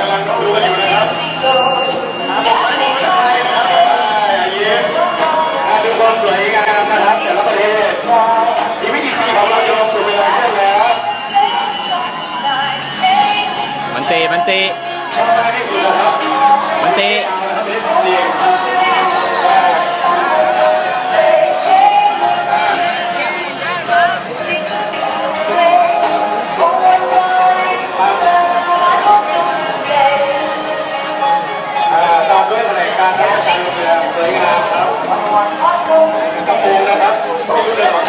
กำลังดูกันอยู่นะครับบอกไม้บอกไม้นะครับอย่างนี้ดูความสวยงามนะครับแต่ละประเทศอีกไม่กี่ปีของเราจะลงสู่เวลาเพื่อนแล้วมันตีมันตีารแถลงการณ์การจัดเรือสวยงามครับกระโปรงนะครับไม่รู้เดินอง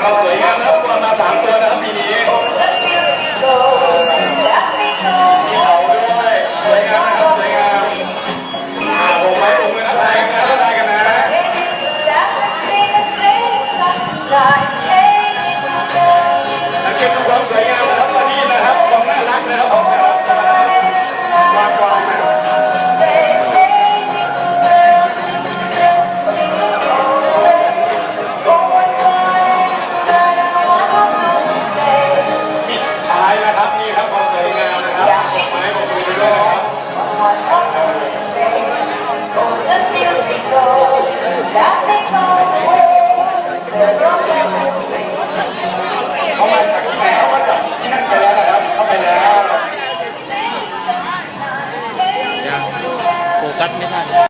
เราสวยงามนะครับวางมาสามตัวนะครับปีนี้มีเขาด้วยสวยงามนะครับสวยงามอ่าผมไม้ผมมือทักทายกันนะทักทายกันนะ เขามาจากที่ไหนเขามาจากที่นั่นไปแล้วนะครับเขาไปแล้ว โฟกัสไม่ได้